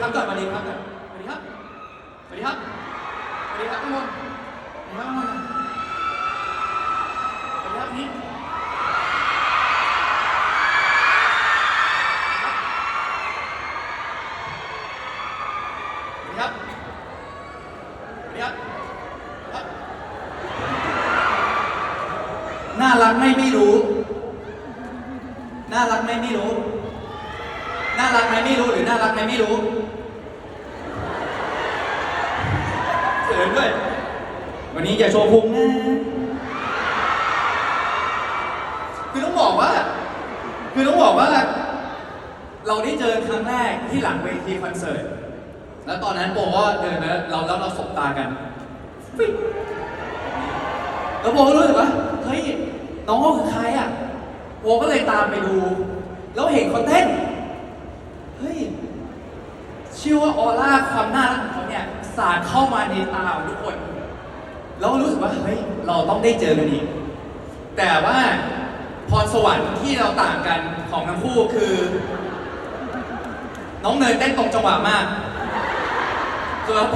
ครับก่อนสวัสดีครับก่อนสวัสดีครับสวัสดีครับสวัสดีครับทุกคนสวัสดีครับทุกคนสวัสดีครับนี่สวัสดีครับสวัสดีครับครับ น่ารักไม่ไม่รู้ น่ารักไหมไม่รู้ น่ารักไหมไม่รู้หรือน่ารักไหมไม่รู้เขินด้วย วันนี้อย่าโชว์พุงนะคือต้องบอกว่า คือต้องบอกว่า เราได้เจอครั้งแรกที่หลังเวทีคอนเสิร์ต แล้วตอนนั้นโบก็เดินมาเราแล้วเราสบตากันฟิ๊งแล้วโบก็รู้สึกว่าเฮ้ยน้องเขาคือใครอะโบก็เลยตามไปดู แล้วเห็นเขาเต้นเฮ้ยเชื่อว่าออร่าความน่ารักของเขาเนี่ยสาดเข้ามาในตาของทุกคนแล้วรู้สึกว่าเฮ้ยเราต้องได้เจอกันอีกแต่ว่าพรสวรรค์ที่เราต่างกันของทั้งคู่คือ น้องเนยเต้นตรงจังหวะมากส่วนโป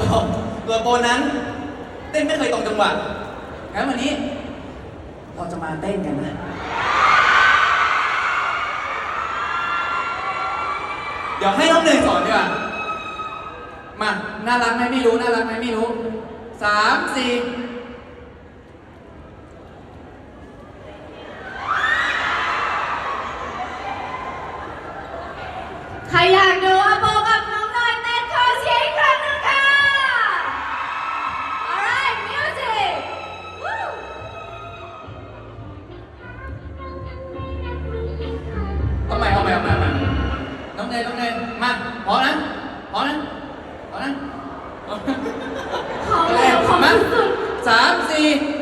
ส่วนโปนั้น เต้นไม่เคยตรงจังหวะงั้นวันนี้ เราจะมาเต้นกันนะเดี๋ยวให้น้องเนยสอนดีกว่า มา น่ารักไหมไม่รู้ น่ารักไหมไม่รู้สามสี่ใครอยากดูอาโปกับน้องเนยเต้นขอเสียงอีกครั้งหนึงค่ะ alright music Woo เอาใหม่เอาใหม่เอาใหม่เอาใหม่น้องเนยน้องเนยมาพร้อมนะพร้อมนะ พร้อมนะขอเร็วขอมาสุด สามสี่ๆ